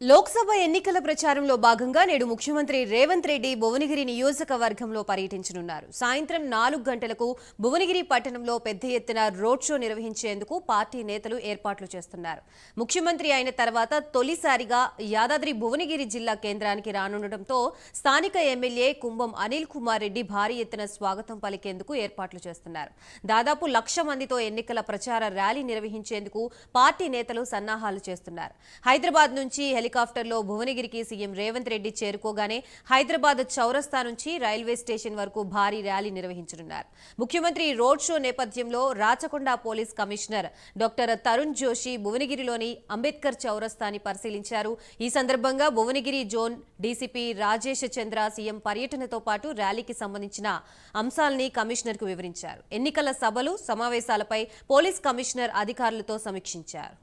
లోక్సభ ఎన్నికల ప్రచారంలో భాగంగా నేడు ముఖ్యమంత్రి రేవంత్ రెడ్డి భువనగిరి నియోజకవర్గంలో పర్యటించనున్నారు. సాయంత్రం నాలుగు గంటలకు భువనగిరి పట్టణంలో పెద్ద ఎత్తున రోడ్ షో నిర్వహించేందుకు పార్టీ నేతలు ఏర్పాట్లు చేస్తున్నారు. ముఖ్యమంత్రి అయిన తర్వాత తొలిసారిగా యాదాద్రి భువనగిరి జిల్లా కేంద్రానికి రానుండటంతో స్థానిక ఎమ్మెల్యే కుంభం అనిల్ కుమార్ రెడ్డి భారీ ఎత్తున స్వాగతం పలికేందుకు ఏర్పాట్లు చేస్తున్నారు. దాదాపు లక్ష మందితో ఎన్నికల ప్రచార ర్యాలీ నిర్వహించేందుకు పార్టీ నేతలు సన్నాహాలు చేస్తున్నారు. హైదరాబాద్ నుంచి హెలికాప్టర్లో భువనగిరికి సీఎం రేవంత్ రెడ్డి చేరుకోగానే హైదరాబాద్ చౌరస్తా నుంచి రైల్వే స్టేషన్ వరకు భారీ ర్యాలీ నిర్వహించనున్నారు. ముఖ్యమంత్రి రోడ్ షో నేపథ్యంలో Rachakonda police commissioner doctor Tarun Joshi భువనగిరిలోని Ambedkar చౌరస్తాని పరిశీలించారు. ఈ సందర్భంగా Bhuvanagiri zone DCP Rajesh Chandra CM పర్యటనతో పాటు ర్యాలీకి సంబంధించిన అంశాల్ని కమిషనర్కు వివరించారు. ఎన్నికల సభలు సమావేశాలపై పోలీస్ కమిషనర్ అధికారులతో సమీక్షించారు.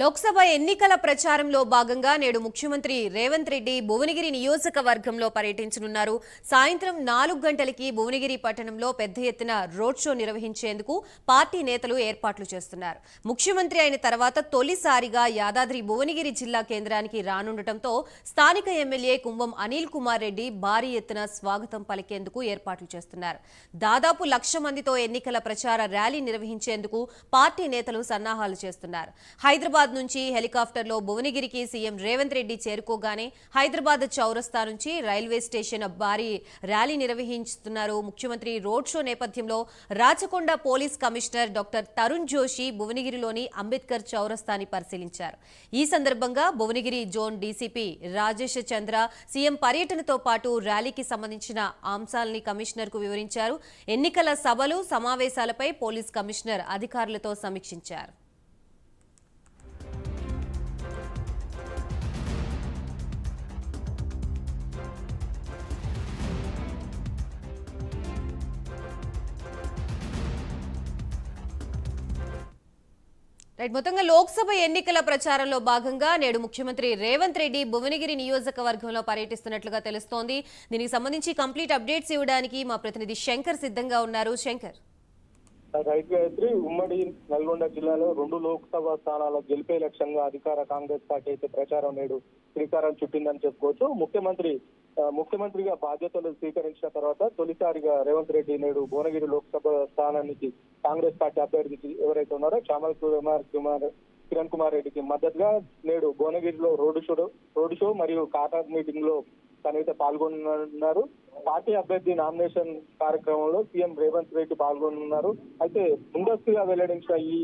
లోక్సభ ఎన్నికల ప్రచారంలో భాగంగా నేడు ముఖ్యమంత్రి రేవంత్ రెడ్డి భువనగిరి నియోజకవర్గంలో పర్యటించనున్నారు. సాయంత్రం నాలుగు గంటలకి భువనగిరి పట్టణంలో పెద్ద ఎత్తున రోడ్ షో నిర్వహించేందుకు పార్టీ నేతలు ఏర్పాట్లు చేస్తున్నారు. ముఖ్యమంత్రి అయిన తర్వాత తొలిసారిగా యాదాద్రి భువనగిరి జిల్లా కేంద్రానికి రానుండటంతో స్థానిక ఎమ్మెల్యే కుంభం అనిల్ కుమార్ రెడ్డి భారీ ఎత్తున స్వాగతం పలికేందుకు ఏర్పాట్లు చేస్తున్నారు. దాదాపు లక్ష మందితో ఎన్నికల ప్రచార ర్యాలీ నిర్వహించేందుకు పార్టీ నేతలు సన్నాహాలు చేస్తున్నారు. హైదరాబాద్ నుంచి హెలికాప్టర్లో భువనగిరికి సీఎం రేవంత్ రెడ్డి చేరుకోగానే హైదరాబాద్ చౌరస్తా నుంచి రైల్వే స్టేషన్ భారీ ర్యాలీ నిర్వహిస్తున్నారు. ముఖ్యమంత్రి రోడ్ షో నేపథ్యంలో Rachakonda police commissioner doctor Tarun Joshi భువనగిరిలోని Ambedkar చౌరస్తాని పరిశీలించారు. ఈ సందర్భంగా Bhuvanagiri zone DCP Rajesh Chandra CM పర్యటనతో పాటు ర్యాలీకి సంబంధించిన అంశాలని కమిషనర్కు వివరించారు. ఎన్నికల సభలు సమావేశాలపై పోలీస్ కమిషనర్ అధికారులతో సమీక్షించారు. రైట్ మొత్తంగా లోక్సభ ఎన్నికల ప్రచారంలో భాగంగా నేడు ముఖ్యమంత్రి రేవంత్ రెడ్డి భువనగిరి నియోజకవర్గంలో పర్యటిస్తున్నట్లుగా తెలుస్తోంది. దీనికి సంబంధించి కంప్లీట్ అప్డేట్స్ ఇవ్వడానికి మా ప్రతినిధి శంకర్ సిద్ధంగా ఉన్నారు. శంకర్. రైతు గాయత్రి ఉమ్మడి నల్గొండ జిల్లాలో రెండు లోక్సభ స్థానాల గెలిపే లక్ష్యంగా అధికార కాంగ్రెస్ పార్టీ అయితే ప్రచారం నేడు శ్రీకారం చుట్టిందని చెప్పుకోవచ్చు. ముఖ్యమంత్రి ముఖ్యమంత్రిగా బాధ్యతలు స్వీకరించిన తర్వాత తొలిసారిగా రేవంత్ రెడ్డి నేడు భువనగిరి లోక్సభ స్థానానికి కాంగ్రెస్ పార్టీ అభ్యర్థికి ఎవరైతే ఉన్నారో శ్యామల్ కుమార్ కుమార్ కిరణ్ కుమార్ రెడ్డికి మద్దతుగా నేడు భువనగిరిలో రోడ్డు షో రోడ్డు షో మరియు కార్నర్ మీటింగ్లో తనైతే పాల్గొనున్నారు పార్టీ అభ్యర్థి నామినేషన్ కార్యక్రమంలో సీఎం రేవంత్ రెడ్డి పాల్గొనున్నారు అయితే ముందస్తుగా వెల్లడించిన ఈ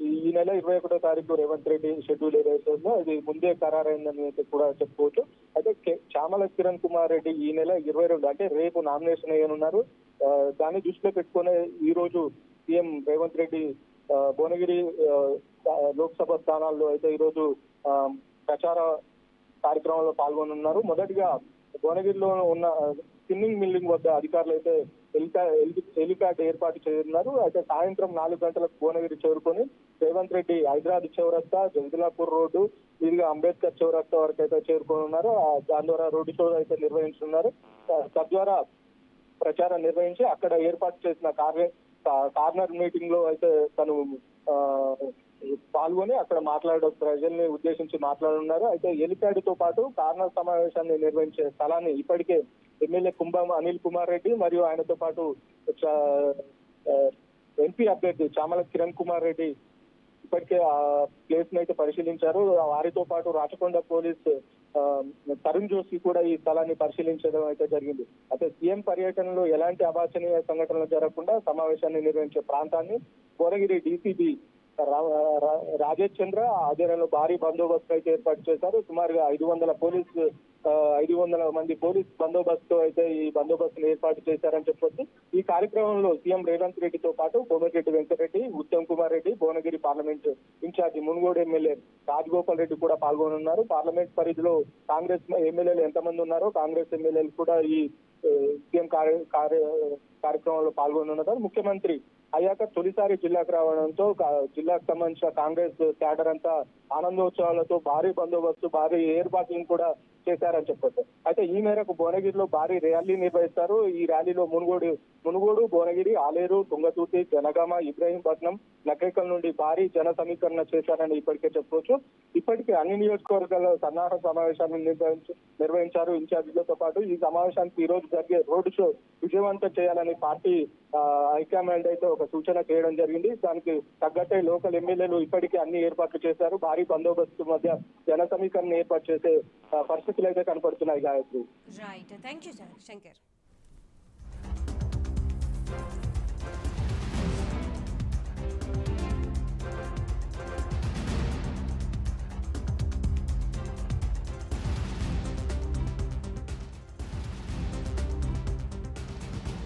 ఈ నెల ఇరవై ఒకటో తారీఖు రేవంత్ రెడ్డి షెడ్యూల్ ఏదైతే ఉందో అది ముందే ఖరారైందని అయితే కూడా చెప్పుకోవచ్చు. అయితే కే- చామల కిరణ్ కుమార్ రెడ్డి ఈ నెల ఇరవై రెండు అంటే రేపు నామినేషన్ అయ్యనున్నారు దాన్ని దృష్టిలో పెట్టుకునే ఈ రోజు సీఎం రేవంత్ రెడ్డి భువనగిరి లోక్సభ స్థానాల్లో అయితే ఈరోజు ప్రచార కార్యక్రమంలో పాల్గొనున్నారు. మొదటిగా భువనగిరిలో ఉన్న స్పిన్నింగ్ మిల్లింగ్ వద్ద అధికారులు అయితే హెలిప్యాడ్ ఏర్పాటు చేయనున్నారు. అయితే సాయంత్రం నాలుగు గంటలకు భువనగిరి చేరుకొని రేవంత్ రెడ్డి హైదరాబాద్ చౌరస్తా జగదిలాపూర్ రోడ్డు వీరిగా అంబేద్కర్ చౌరస్తా వరకు అయితే చేరుకొని ఉన్నారు దాని ద్వారా రోడ్డు షో అయితే నిర్వహించున్నారు తద్వారా ప్రచారం నిర్వహించి అక్కడ ఏర్పాటు చేసిన కార్య కార్నర్ మీటింగ్లో అయితే తను ఆ, పాల్గొని అక్కడ మాట్లాడడం ప్రజల్ని ఉద్దేశించి మాట్లాడున్నారు అయితే ఎలిప్యాడ్తో పాటు కార్నర్ సమావేశాన్ని నిర్వహించే స్థలాన్ని ఇప్పటికే ఎమ్మెల్యే కుంభం అనిల్ కుమార్ రెడ్డి మరియు ఆయనతో పాటు ఎంపీ అభ్యర్థి చామల కిరణ్ కుమార్ రెడ్డి ఇప్పటికే ఆ ప్లేస్ని అయితే పరిశీలించారు. వారితో పాటు రాచకొండ పోలీస్ ఆ, తరుణ్ జోషి కూడా ఈ స్థలాన్ని పరిశీలించడం అయితే జరిగింది. అయితే సీఎం పర్యటనలో ఎలాంటి అవాంఛనీయ సంఘటనలు జరగకుండా సమావేశాన్ని నిర్వహించే ప్రాంతాన్ని కోరగిరి డీసీబీ రాజేష్ చంద్ర ఆధ్వర్యంలో భారీ బందోబస్తు అయితే ఏర్పాటు చేశారు. సుమారుగా ఐదు వందల పోలీస్ ఐదు వందల మంది పోలీస్ బందోబస్తు అయితే ఈ బందోబస్తును ఏర్పాటు చేశారని చెప్పొచ్చు. ఈ కార్యక్రమంలో సీఎం రేవంత్ రెడ్డితో పాటు Komatireddy Venkatreddy Uttam Kumar Reddy Bhuvanagiri parliament incharge Munugode MLA Rajagopal Reddy కూడా పాల్గొనున్నారు. పార్లమెంట్ పరిధిలో కాంగ్రెస్ ఎమ్మెల్యేలు ఎంతమంది ఉన్నారో కాంగ్రెస్ ఎమ్మెల్యేలు కూడా ఈ సీఎం కార్య కార్య కార్యక్రమంలో పాల్గొనున్నారు. ముఖ్యమంత్రి అయ్యాక తొలిసారి జిల్లాకు రావడంతో జిల్లాకు సంబంధించిన కాంగ్రెస్ క్యాడర్ అంతా ఆనందోత్సవాలతో భారీ బందోబస్తు భారీ ఏర్పాట్లను కూడా చేశారని చెప్పొచ్చు. అయితే ఈ మేరకు భువనగిరిలో భారీ ర్యాలీ నిర్వహిస్తారు. ఈ ర్యాలీలో మునుగోడు మునుగోడు భువనగిరి ఆలేరు తుంగతుర్తి జనగామ ఇబ్రహీంపట్నం నకరికల్ నుండి భారీ జన సమీకరణ చేశారని ఇప్పటికే చెప్పవచ్చు ఇప్పటికే అన్ని నియోజకవర్గాల్లో సన్నాహ సమావేశాలను నిర్వహించ- నిర్వహించారు. ఇన్ఛార్జీలతో పాటు ఈ సమావేశానికి ఈ రోజు జరిగే రోడ్ షో విజయవంతం చేయాలని పార్టీ హైకమాండ్ అయితే ఒక సూచన చేయడం జరిగింది. దానికి తగ్గట్టే లోకల్ ఎమ్మెల్యేలు ఇప్పటికే అన్ని ఏర్పాట్లు చేశారు. భారీ బందోబస్తు మధ్య జన సమీకరణ ఏర్పాటు చేసే పరిస్థితులు అయితే కనపడుతున్నాయి Gayatri. Right thank you Shankar